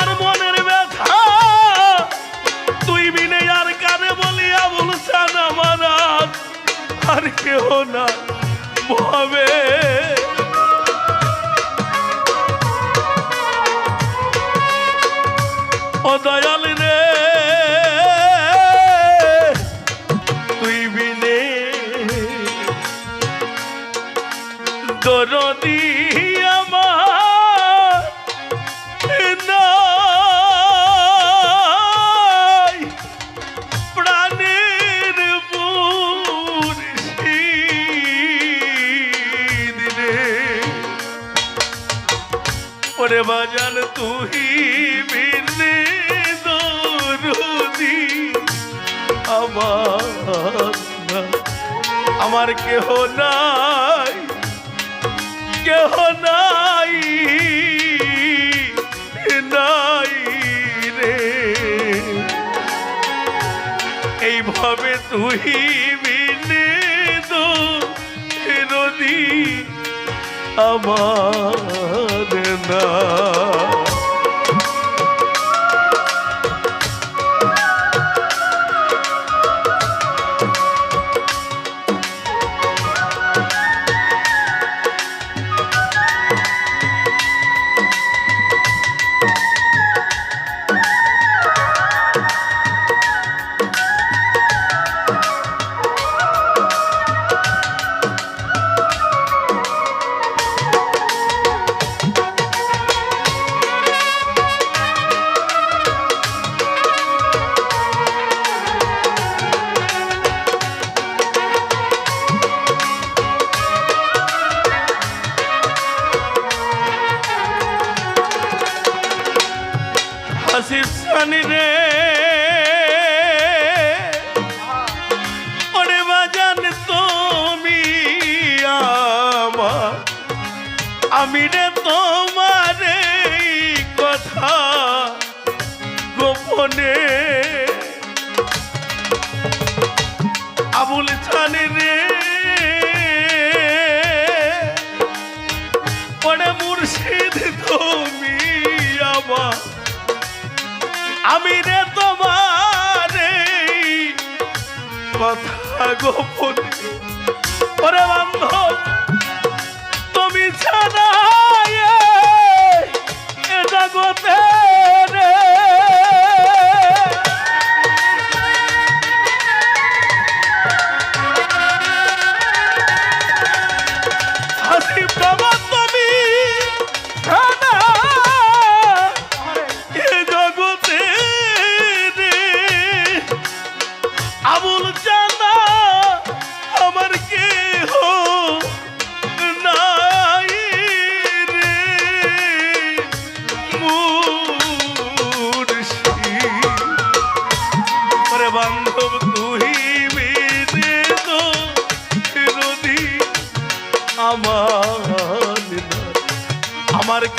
আমার মনের ব্যথা। তুই বিনে আর কানে বলিয়া বলছেন আমার আর আর কেহ না ভাবে। ও দয়াল রে, তুই বিনে দরদি ওরে বাজান তুই বিনে দরদি। আমার আমার কেহ নাই কেহ নাই নাই রে। এইভাবে তুই বিনে দো নদী আমার না। আমি রে তোমার কথা গোপনে। আবুল ছানি রে ওরে মুর্শিদ তুমি আমার। আমি রে তোমার কথা গোপন। ওরে বান্ধব, তুমি ছাড়া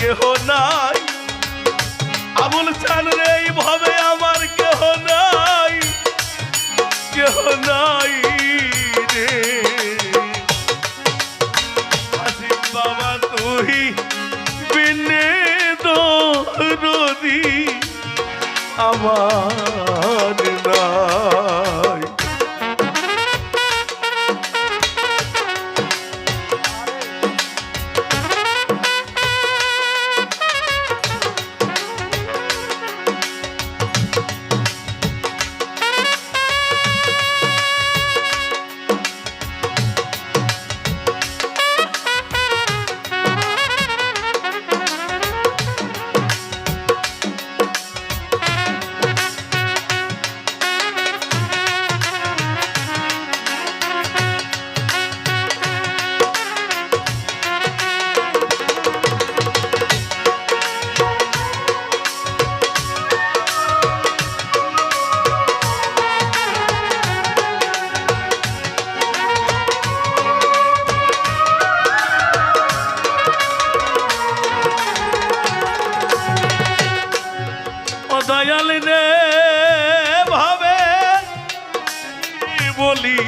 কেহ নাই। আবুল চান রে এই ভাবে আমার কেহ নাই। কেহ নাই বাবা আমার দয়াল ভাবে বলি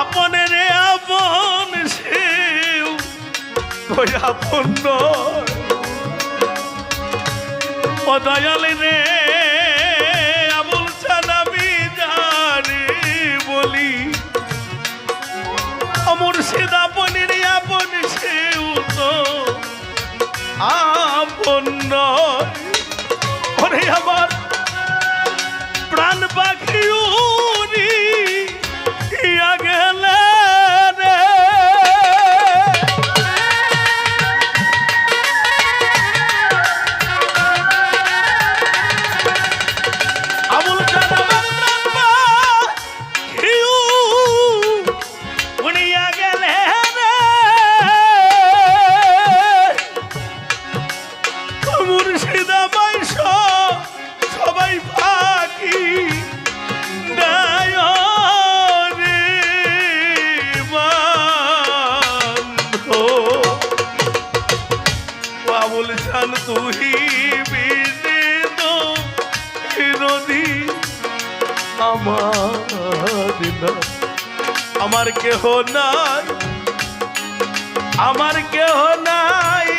আপন রে আপন সেও আপন। ও দয়াল রে আমার না আমার কেহ নাই, আমার কেহ নাই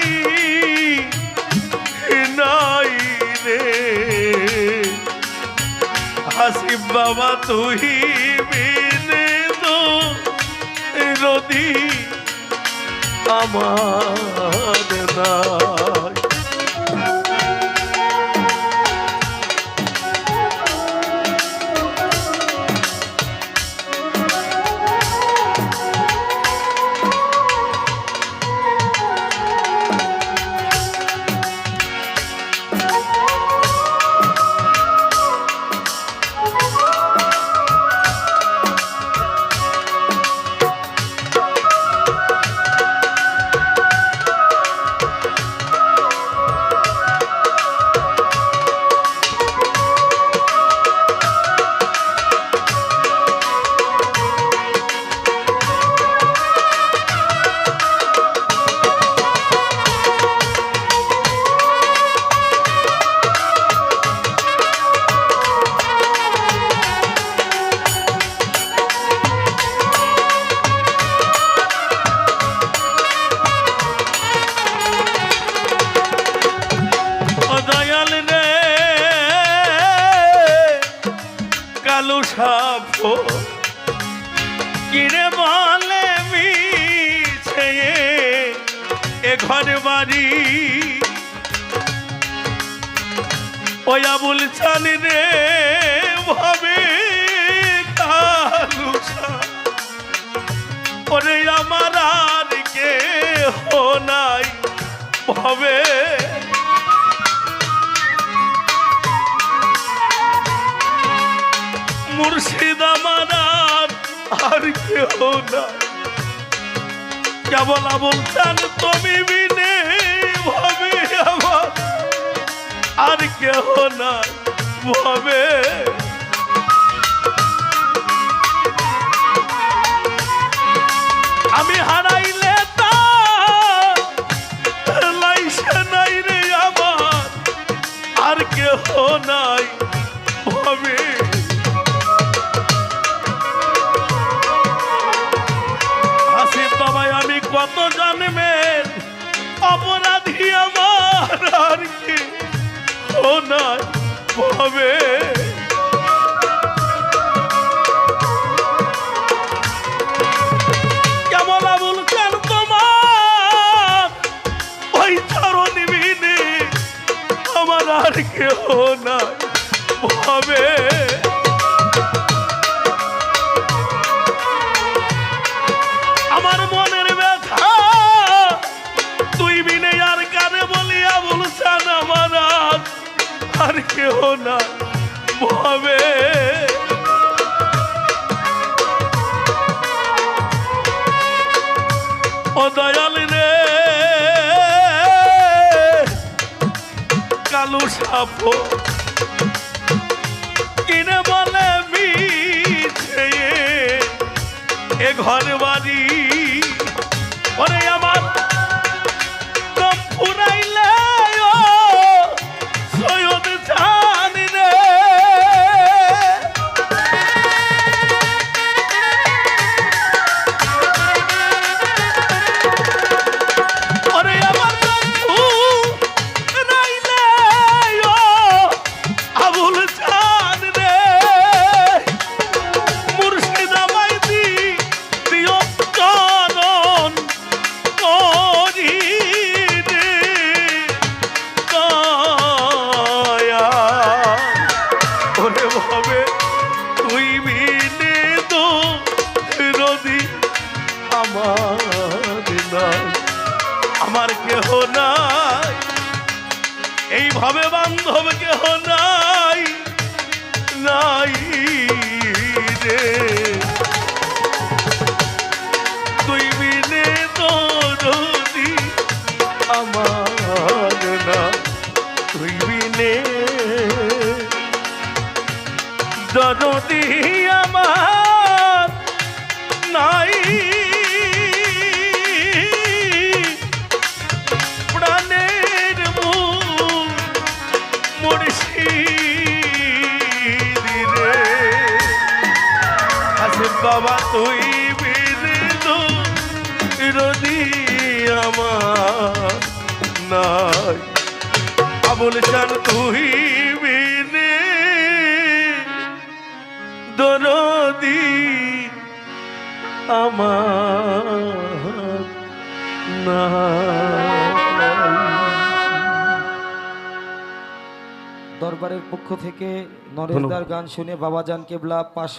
নাই রে। হাসিব বাবা, তুই বিনে তো রদি আমার নাই কিরে বলে মিছে এ ঘরে বাড়ি। ওই আবুল চান রে ভাবে ওরে আমার আর কে হো নাই ভাবে। মুর্শিদ আমার আর কেউ না। কেবল বলছেন তুমি বিনে ভাবে আমার। আর কেহ না ভাবে না ভাবে ও দয়াল রে। কালু সাপ কিনে বলে মিছে এ ঘর বাড়ি ওরে বান্ধব কেহ নাই নাই রে। তুই বিনে তোরি আমার না তুই বিনে দরদি বাবা তুই বিন্দু রদি আমার নাই। আবুল চান তুই বিনে দরদি আমার নাই। দরবারের পক্ষ থেকে নরেশদার গান শুনে বাবা বাবাজান কেবলা পাঁচশো